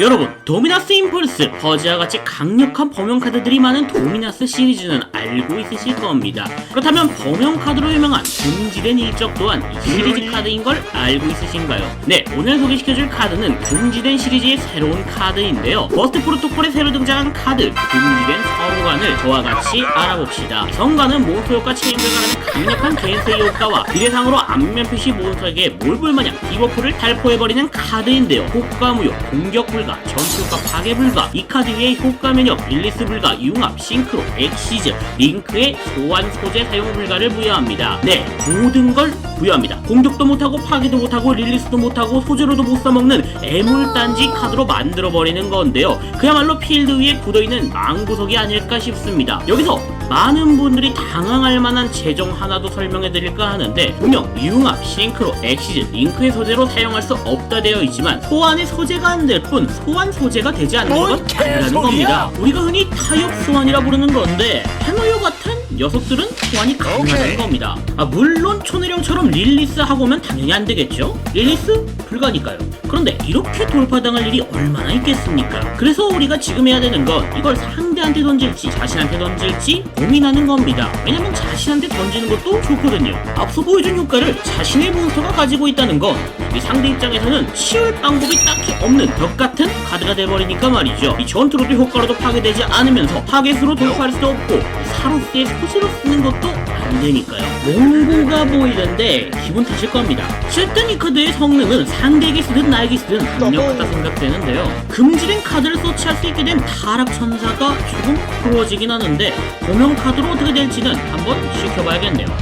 여러분 도미나스 임펄스 퍼즈와 같이 강력한 범용 카드들이 많은 도미나스 시리즈는 알고 있으실 겁니다. 그렇다면 범용 카드로 유명한 금지된 일적 또한 이 시리즈 카드인 걸 알고 있으신가요? 네 오늘 소개시켜줄 카드는 금지된 시리즈의 새로운 카드인데요. 버스트 프로토콜에 새로 등장한 카드 금지된 서무관을 저와 같이 알아봅시다. 성관은 몬스터 효과 체인을 가는 강력한 겐세 효과와 비례상으로 앞면 표시 몬스터에게 몰불 마냥 디버프를 탈포해버리는 카드인데요. 효과 무효 공격 불가 전투 효과 파괴 불가 이 카드 위에 효과 면역 릴리스 불가 융합 싱크로 엑시즈 링크의 소환 소재 사용 불가를 부여합니다. 네 모든 걸 부여합니다. 공격도 못하고 파괴도 못하고 릴리스도 못하고 소재로도 못 써먹는 애물단지 카드로 만들어버리는 건데요. 그야말로 필드 위에 굳어있는 망구석이 아닐까 싶습니다. 여기서 많은 분들이 당황할 만한 재정 하나도 설명해 드릴까 하는데 분명 융합, 싱크로, 엑시즈, 링크의 소재로 사용할 수 없다 되어 있지만 소환의 소재가 안 될 뿐 소환 소재가 되지 않는 뭔건 아니라는! 겁니다 우리가 흔히 타협 소환이라 부르는 건데 해노요 같은 녀석들은 소환이 가능하다는. 겁니다. 아 물론 초내령처럼 릴리스 하고 오면 당연히 안 되겠죠? 릴리스? 불가니까요. 그런데 이렇게 돌파당할 일이 얼마나 있겠습니까? 그래서 우리가 지금 해야 되는 건 이걸 상대한테 던질지 자신한테 던질지 고민하는 겁니다. 왜냐면 자신한테 던지는 것도 좋거든요. 앞서 보여준 효과를 자신의 몬스터가 가지고 있다는 건 이 상대 입장에서는 치울 방법이 딱히 없는 벽 같은 카드가 돼버리니까 말이죠. 이 전투로도 효과로도 파괴되지 않으면서 파괴수로 돌파할 수도 없고 이 사로스의 소 시로 쓰는 것도 안 되니까요. 몽고가 보이는데 기분 탓일 겁니다. 이 카드의 성능은 상대에게 쓰든 나에게 쓰든 강력하다 생각되는데요. 금지된 카드를 서치할 수 있게 된 타락 천사가 조금 부러지긴 하는데 공용 카드로 어떻게 될지는 한번 지켜봐야겠네요